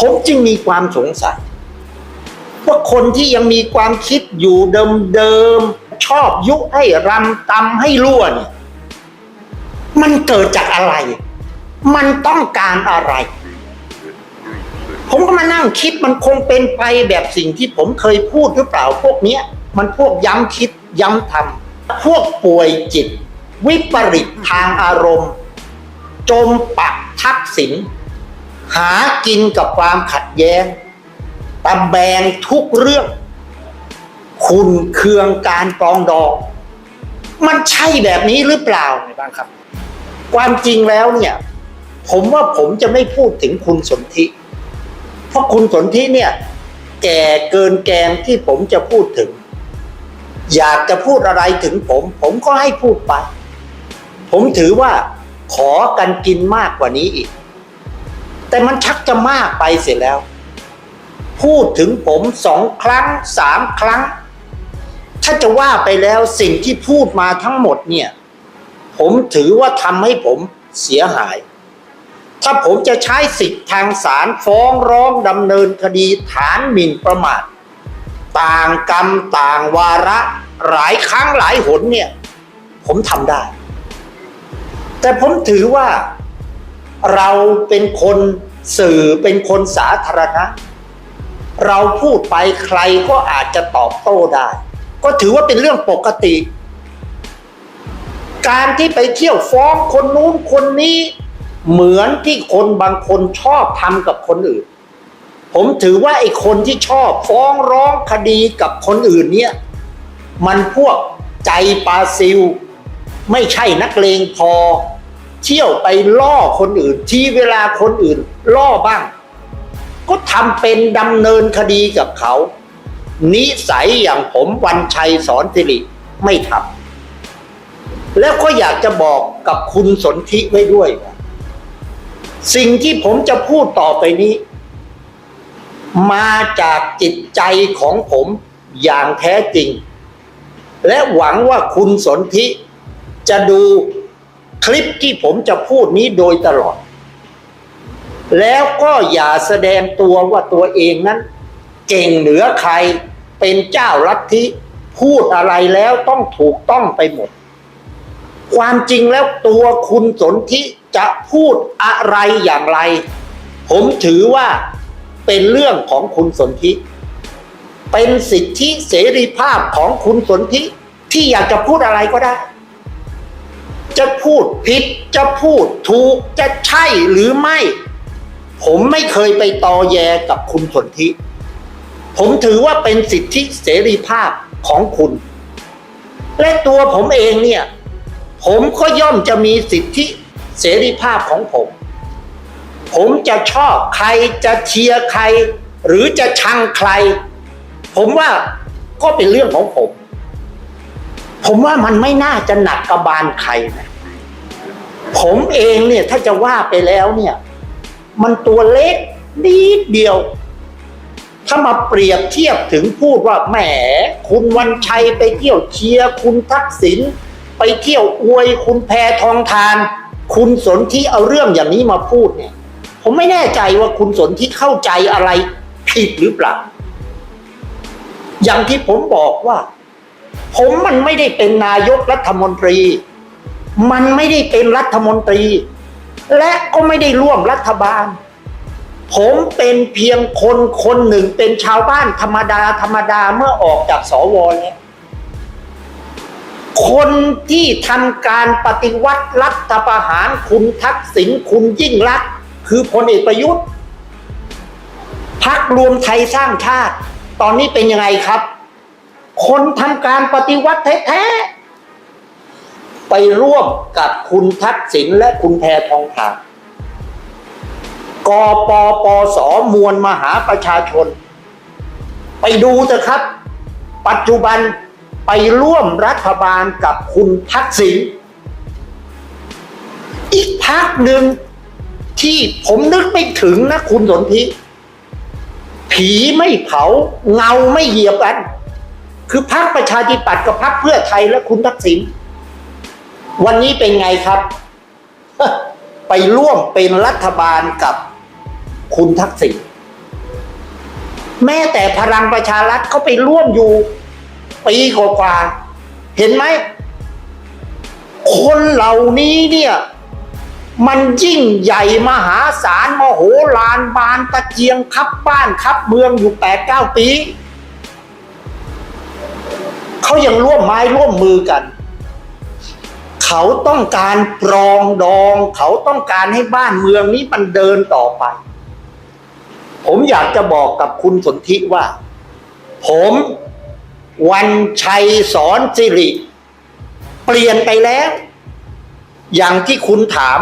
ผมจึงมีความสงสัย ว่าคนที่ยังมีความคิดอยู่เดิมๆ ชอบยุให้รำตำให้รั่วเนี่ยมันเกิดจากอะไร มันต้องการอะไร ผมก็มานั่งคิดมันคงเป็นไปแบบสิ่งที่ผมเคยพูดหรือเปล่าพวกเนี้ย มันพวกย้ำคิดย้ำทำพวกป่วยจิต วิปริตทางอารมณ์ จมปักทักษิณ หากินกับความขัดแย้งตะแบงทุกเรื่อง คุณเคืองการปรองดอง มันใช่แบบนี้หรือเปล่าไงบ้างครับ ความจริงแล้วเนี่ย ผมว่าผมจะไม่พูดถึงคุณสนธิ เพราะคุณสนธิเนี่ย แก่เกินแกงที่ผมจะพูดถึง อยากจะพูดอะไรถึงผม ผมก็ให้พูดไป ผมถือว่าขอกันกินมากกว่านี้อีก แต่มันชักจะมากไปเสียแล้ว พูดถึงผมสองครั้งสามครั้ง ถ้าจะว่าไปแล้วสิ่งที่พูดมาทั้งหมดเนี่ย ผมถือว่าทำให้ผมเสียหาย ถ้าผมจะใช้สิทธิ์ทางศาลฟ้องร้องดำเนินคดีฐานหมิ่นประมาทต่างกรรมต่างวาระหลายครั้งหลายหนเนี่ย ผมทำได้ แต่ผมถือว่า เราเป็นคนสื่อเป็นคนสาธารณะ เราพูดไปใครก็อาจจะตอบโต้ได้ ก็ถือว่าเป็นเรื่องปกติ การที่ไปเที่ยวฟ้องคนนู้นคนนี้ เหมือนที่คนบางคนชอบทำกับคนอื่น ผมถือว่าไอ้คนที่ชอบฟ้องร้องคดีกับคนอื่นเนี่ยมันพวกใจปลาซิล ไม่ใช่นักเลงพอ เที่ยวไปล่อคนอื่น ที่เวลาคนอื่นล่อบ้าง ก็ทำเป็นดำเนินคดีกับเขา นิสัยอย่างผมวันชัยสอนสิริไม่ทำแล้วก็อยากจะบอกกับคุณสนธิไว้ด้วยว่าสิ่งที่ผมจะพูดต่อไปนี้ มาจากจิตใจของผมอย่างแท้จริง และหวังว่าคุณสนธิจะดู คลิปที่ผมจะพูดนี้โดยตลอด แล้วก็อย่าแสดงตัวว่าตัวเองนั้น เก่งเหนือใครเป็นเจ้าลัทธิพูดอะไรแล้วต้องถูกต้องไปหมด ความจริงแล้วตัวคุณสนธิจะพูดอะไรอย่างไร ผมถือว่าเป็นเรื่องของคุณสนธิเป็นสิทธิเสรีภาพของคุณสนธิที่อยากจะพูดอะไรก็ได้ จะพูดผิดจะพูดถูกจะใช่หรือไม่ ผมไม่เคยไปตอแยกับคุณสนธิผมถือว่าเป็นสิทธิเสรีภาพของคุณ และตัวผมเองเนี่ย ผมก็ย่อมจะมีสิทธิเสรีภาพของผม ผมจะชอบใครจะเชียร์ใคร หรือจะชังใคร ผมว่าก็เป็นเรื่องของผม ผมว่ามันไม่น่าจะหนักกระบาลใครนะผมเองเนี่ยถ้าจะว่าไปแล้วเนี่ย มันตัวเล็กนิดเดียว ถ้ามาเปรียบเทียบถึงพูดว่าแหม คุณวันชัยไปเที่ยวเชียร์คุณทักษิณไปเที่ยวอวย คุณแพทองทาน คุณสนที่เอาเรื่องอย่างนี้มาพูดเนี่ย ผมไม่แน่ใจว่าคุณสนที่เข้าใจอะไรผิดหรือเปล่า อย่างที่ผมบอกว่า ผมมันไม่ได้เป็นนายกรัฐมนตรี มันไม่ได้เป็นรัฐมนตรี และก็ไม่ได้ร่วมรัฐบาล ผมเป็นเพียงคนคนหนึ่งเป็นชาวบ้านธรรมดาธรรมดาเมื่อออกจากสวแล้วคนที่ทำการปฏิวัติรัฐประหารคุณทักษิณคุณยิ่งรักษณ์คือพลเอกประยุทธ์พักรวมไทยสร้างชาติ ตอนนี้เป็นยังไงครับ คนทำการปฏิวัติแท้ๆไปร่วมกับคุณทักษิณและคุณแพทองทานกปปสมวลมหาประชาชน ไปดูเถอะครับ ปัจจุบันไปร่วมรัฐบาลกับคุณทักษิณอีกพักหนึ่งที่ผมนึกไม่ถึงนะคุณสนธิผีไม่เผา เงาไม่เหยียบกัน คือพักประชาธิปัตย์กับพักเพื่อไทยและคุณทักษิณวันนี้เป็นไงครับ ไปร่วมเป็นรัฐบาลกับคุณทักษิณแม้แต่พลังประชารัฐเขาไปร่วมอยู่ปีกว่าเห็นไหม คนเหล่านี้เนี่ย มันยิ่งใหญ่มหาศาลมโหฬารบานตะเกียงคับบ้านคับเมืองอยู่แปดเก้าปี เขายังร่วมไม้ร่วมมือกัน เขาต้องการปรองดอง เขาต้องการให้บ้านเมืองนี้มันเดินต่อไป ผมอยากจะบอกกับคุณสนธิว่า ผมวันชัยสอนสิริ เปลี่ยนไปแล้ว อย่างที่คุณถาม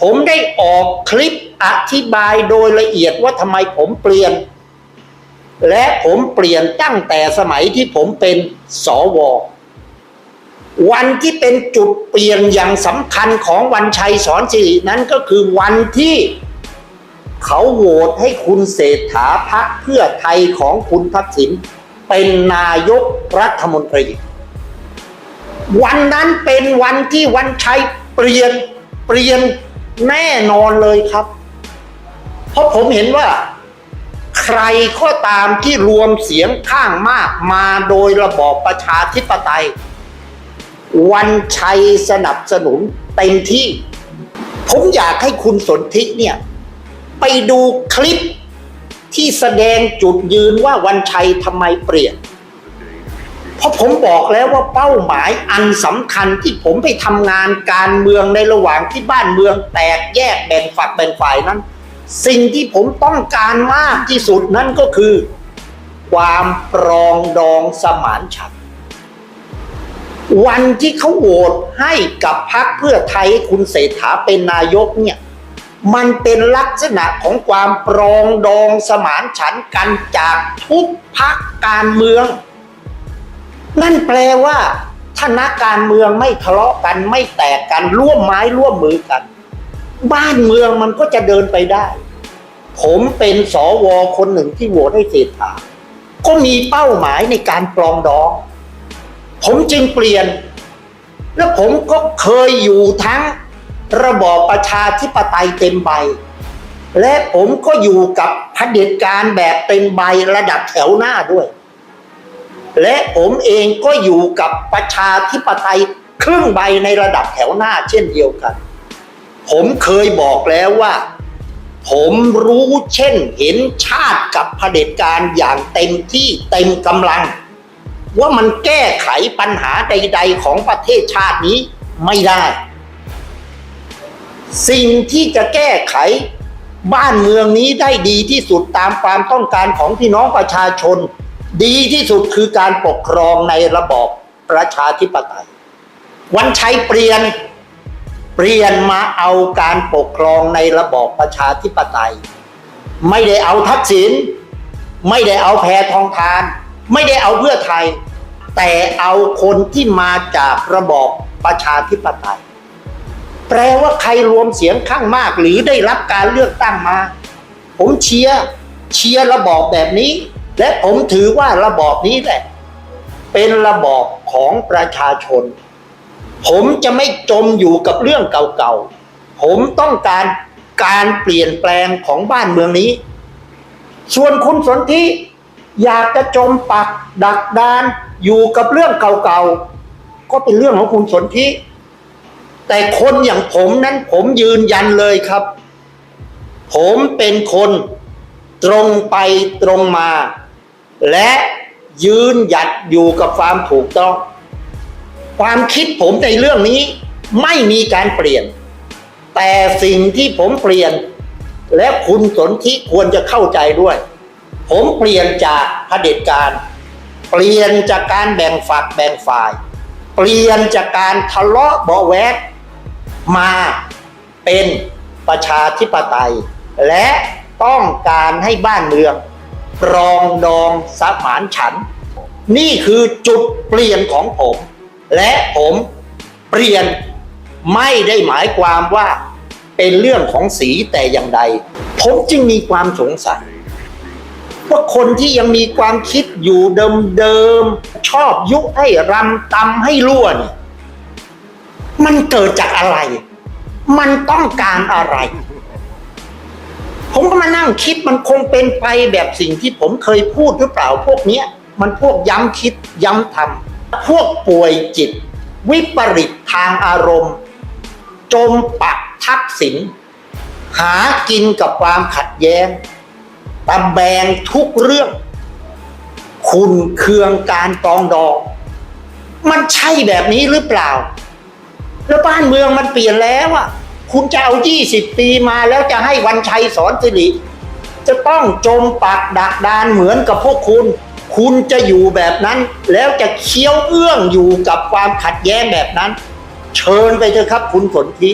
ผมได้ออกคลิปอธิบายโดยละเอียดว่าทำไมผมเปลี่ยน และผมเปลี่ยนตั้งแต่สมัยที่ผมเป็นสว วันที่เป็นจุดเปลี่ยนอย่างสำคัญของวันชัยสอนสิรินั้นก็คือวันที่เขาโหวตให้คุณเศรษฐาพักเพื่อไทยของคุณทักษิณเป็นนายกรัฐมนตรี วันนั้นเป็นวันที่วันชัยเปลี่ยนเปลี่ยนแน่นอนเลยครับ เพราะผมเห็นว่า ใครก็ตามที่รวมเสียงข้างมากมาโดยระบอบประชาธิปไตย วันชัยสนับสนุนเต็มที่ ผมอยากให้คุณสนธิเนี่ย ไปดูคลิปที่แสดงจุดยืนว่าวันชัยทำไมเปลี่ยน เพราะผมบอกแล้วว่าเป้าหมายอันสำคัญที่ผมไปทำงานการเมืองในระหว่างที่บ้านเมืองแตกแยกแบ่งฝักแบ่งฝ่ายนั้น สิ่งที่ผมต้องการมากที่สุดนั่นก็คือ ความปรองดองสมานฉันท์วันที่เขาโหวตให้กับพรรคเพื่อไทยคุณเศรษฐาเป็นนายกเนี่ย มันเป็นลักษณะของความปรองดองสมานฉันท์กันจากทุกพรรคการเมือง นั่นแปลว่าถ้านักการเมืองไม่ทะเลาะกันไม่แตกกันร่วมไม้ร่วมมือกัน บ้านเมืองมันก็จะเดินไปได้ ผมเป็นสวคนหนึ่งที่โหวตให้เศรษฐาก็มีเป้าหมายในการปรองดอง ผมจึงเปลี่ยน แล้วผมก็เคยอยู่ทั้งระบอบประชาธิปไตยเต็มใบ และผมก็อยู่กับเผด็จการแบบเต็มใบระดับแถวหน้าด้วย และผมเองก็อยู่กับประชาธิปไตยครึ่งใบในระดับแถวหน้าเช่นเดียวกัน ผมเคยบอกแล้วว่า ผมรู้เช่นเห็นชาติกับเผด็จการอย่างเต็มที่เต็มกำลัง ว่ามันแก้ไขปัญหาใด ๆ ของประเทศชาตินี้ไม่ได้ สิ่งที่จะแก้ไขบ้านเมืองนี้ได้ดีที่สุดตามความต้องการของพี่น้องประชาชน ดีที่สุดคือการปกครองในระบอบประชาธิปไตย วันชัยเปลี่ยน เปลี่ยนมาเอาการปกครองในระบอบประชาธิปไตย ไม่ได้เอาทักษิณไม่ได้เอาแพทองทาน ไม่ได้เอาเพื่อไทย แต่เอาคนที่มาจากระบอบประชาธิปไตย แปลว่าใครรวมเสียงข้างมากหรือได้รับการเลือกตั้งมา ผมเชียร์เชียร์ระบอบแบบนี้ และผมถือว่าระบอบนี้แหละ เป็นระบอบของประชาชน ผมจะไม่จมอยู่กับเรื่องเก่าๆ ผมต้องการการเปลี่ยนแปลงของบ้านเมืองนี้ ส่วนคุณสนธิอยากจะจมปักดักดานอยู่กับเรื่องเก่าๆ ก็เป็นเรื่องของคุณสนธิแต่คนอย่างผมนั้นผมยืนยันเลยครับ ผมเป็นคนตรงไปตรงมา และยืนหยัดอยู่กับความถูกต้อง ความคิดผมในเรื่องนี้ไม่มีการเปลี่ยน แต่สิ่งที่ผมเปลี่ยน และคุณสนธิควรจะเข้าใจด้วย ผมเปลี่ยนจากเผด็จการ เปลี่ยนจากการแบ่งฝักแบ่งฝ่าย เปลี่ยนจากการทะเลาะเบาแวกมาเป็นประชาธิปไตย และต้องการให้บ้านเมืองปรองดองสมานฉัน นี่คือจุดเปลี่ยนของผม และผมเปลี่ยนไม่ได้หมายความว่าเป็นเรื่องของสีแต่อย่างใด ผมจึงมีความสงสัยว่าคนที่ยังมีความคิดอยู่เดิมๆ ชอบยุให้รำตำให้รั่วเนี่ยมันเกิดจากอะไร มันต้องการอะไร ผมก็มานั่งคิดมันคงเป็นไปแบบสิ่งที่ผมเคยพูดหรือเปล่าพวกเนี้ย มันพวกย้ำคิดย้ำทำ พวกป่วยจิต วิปริตทางอารมณ์ จมปักทักษิณหากินกับความขัดแย้งตะแบงทุกเรื่อง คุณเคืองการปองดอง มันใช่แบบนี้หรือเปล่า แล้วบ้านเมืองมันเปลี่ยนแล้วอะ คุณจะเอายี่สิบปีมาแล้วจะให้วันชัยสอนสิริจะต้องจมปากดักดานเหมือนกับพวกคุณ คุณจะอยู่แบบนั้น แล้วจะเคี้ยวเอื้องอยู่กับความขัดแย้งแบบนั้น เชิญไปเถอะครับคุณสนธิ